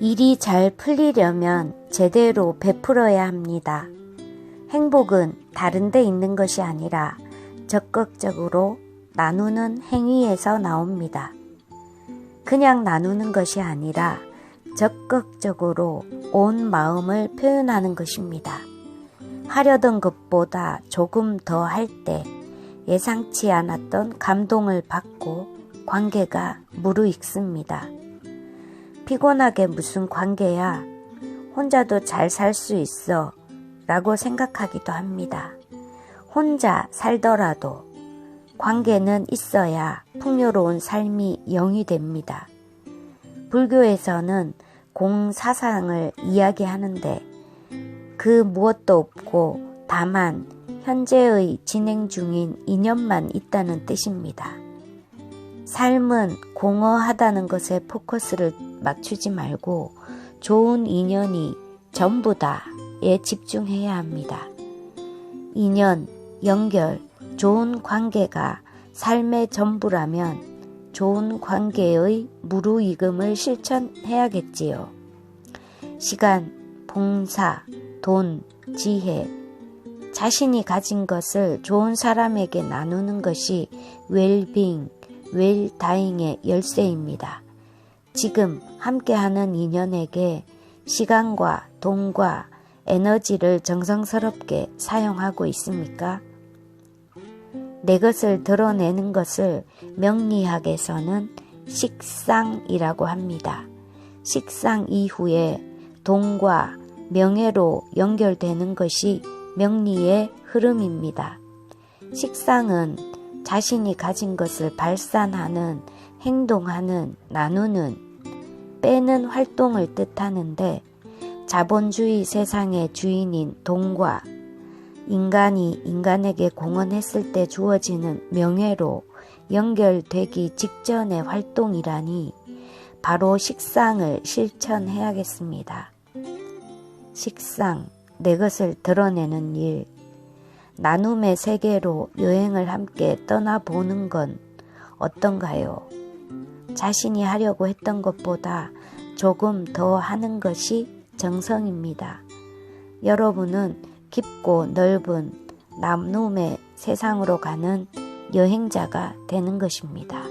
일이 잘 풀리려면 제대로 베풀어야 합니다. 행복은 다른 데 있는 것이 아니라 적극적으로 나누는 행위에서 나옵니다. 그냥 나누는 것이 아니라 적극적으로 온 마음을 표현하는 것입니다. 하려던 것보다 조금 더 할 때 예상치 않았던 감동을 받고 관계가 무르익습니다. 피곤하게 무슨 관계야? 혼자도 잘 살 수 있어. 라고 생각하기도 합니다. 혼자 살더라도 관계는 있어야 풍요로운 삶이 영위 됩니다. 불교에서는 공사상을 이야기하는데 그 무엇도 없고 다만 현재의 진행 중인 인연만 있다는 뜻입니다. 삶은 공허하다는 것에 포커스를 맞추지 말고 좋은 인연이 전부다에 집중해야 합니다. 인연, 연결, 좋은 관계가 삶의 전부라면 좋은 관계의 무르익음을 실천해야겠지요. 시간, 봉사, 돈, 지혜, 자신이 가진 것을 좋은 사람에게 나누는 것이 웰빙, 웰다잉의 열쇠입니다. 지금 함께하는 인연에게 시간과 돈과 에너지를 정성스럽게 사용하고 있습니까? 내 것을 드러내는 것을 명리학에서는 식상이라고 합니다. 식상 이후에 돈과 명예로 연결되는 것이 명리의 흐름입니다. 식상은 자신이 가진 것을 발산하는, 행동하는, 나누는, 빼는 활동을 뜻하는데 자본주의 세상의 주인인 돈과 인간이 인간에게 공헌했을 때 주어지는 명예로 연결되기 직전의 활동이라니 바로 식상을 실천해야겠습니다. 식상, 내 것을 드러내는 일, 나눔의 세계로 여행을 함께 떠나보는 건 어떤가요? 자신이 하려고 했던 것보다 조금 더 하는 것이 정성입니다. 여러분은 깊고 넓은 나눔의 세상으로 가는 여행자가 되는 것입니다.